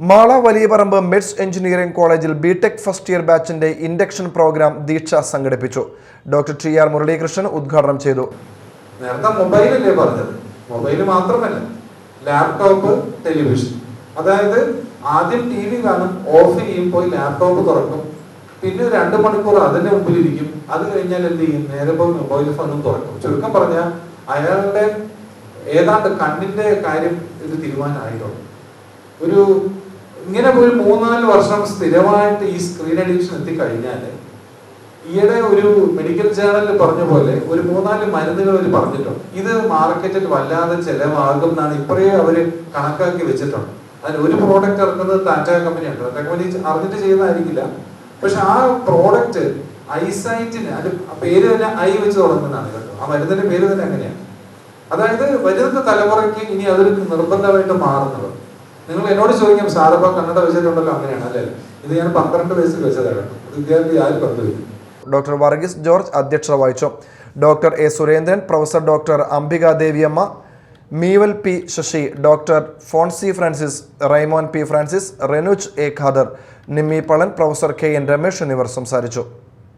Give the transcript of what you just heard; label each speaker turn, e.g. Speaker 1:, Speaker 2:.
Speaker 1: മാള വലിയപറമ്പ് മിഡ്സ് എഞ്ചിനീയറിംഗ് കോളേജിൽ BTech first year ബാച്ചിന്റെ ഇൻഡക്ഷൻ പ്രോഗ്രാം ദീക്ഷ സംഘടിപ്പിച്ചു. ഡോക്ടർ ടി ആർ മുരളീകൃഷ്ണൻ ഉദ്ഘാടനം ചെയ്തു.
Speaker 2: നേരത്തെ മൊബൈലല്ലേ പറഞ്ഞത്? മൊബൈൽ മാത്രമല്ല ലാപ്ടോപ്പ് ടെലിവിഷൻ അതായത് ആദ്യം ടി വി കാണും ഓഫ് ചെയ്യും പോയി ലാപ്ടോപ്പ് തുറക്കും. പിന്നെ രണ്ട് മണിക്കൂർ അതിന്റെ മുമ്പിൽ ഇരിക്കും അത് കഴിഞ്ഞാൽ എന്ത് ചെയ്യും? നേരെ പോയി മൊബൈൽ ഫോണും തുറക്കും. ചുരുക്കം പറഞ്ഞാൽ അയാളുടെ ഏതാണ്ട് കണ്ണിന്റെ കാര്യം ഇത് തീരുമാനമായിട്ടുണ്ട്. ഒരു ഇങ്ങനെ ഒരു മൂന്നാൽ വർഷം സ്ഥിരമായിട്ട് ഈ സ്ക്രീൻ അഡിക്ഷൻ എത്തിക്കഴിഞ്ഞാൽ ഈയിടെ ഒരു മെഡിക്കൽ ജേണലിൽ പറഞ്ഞ പോലെ ഒരു മൂന്നാൽ മരുന്നുകൾ അവർ പറഞ്ഞിട്ടുണ്ട്. ഇത് മാർക്കറ്റിൽ വല്ലാതെ ചെലവാകും എന്നാണ് ഇപ്പോഴേ അവർ കണക്കാക്കി വെച്ചിട്ടുണ്ട്. അതിൽ ഒരു പ്രോഡക്റ്റ് ഇറക്കുന്നത് ടാറ്റ കമ്പനിയാണ് ടാറ്റ കമ്പനി അറിഞ്ഞിട്ട് ചെയ്യുന്നതായിരിക്കില്ല. പക്ഷെ ആ പ്രോഡക്റ്റ് ഐസൈറ്റിന് അത് പേര് തന്നെ ഐ വെച്ച് തുടങ്ങുന്നതാണ് കേട്ടോ. ആ മരുന്നിന്റെ പേര് തന്നെ അങ്ങനെയാണ്. അതായത് വരുന്ന തലമുറയ്ക്ക് ഇനി അതൊരു നിർബന്ധമായിട്ട് മാറുന്നത്. നിങ്ങൾ എന്നോട് ചോദിക്കാം സാറപ്പ കന്നഡ വെച്ചിട്ടുണ്ടല്ലോ അങ്ങനെയാണ് അല്ലേ? ഇത് ഞാൻ പന്ത്രണ്ട് വയസ്സിൽ വെച്ചതാണ് വിദ്യാർത്ഥി ആര് പങ്കുവയ്ക്കും
Speaker 1: ഡോക്ടർ വർഗീസ് ജോർജ് അധ്യക്ഷത വഹിച്ചു. Doctor A Surendran professor doctor Ambika Deviyamma മീവൽ P Sasi doctor Fonsy Francis Raimon P Francis Renuj A Khader Nimmi Palan professor K N Ramesh എന്നിവർ സംസാരിച്ചു.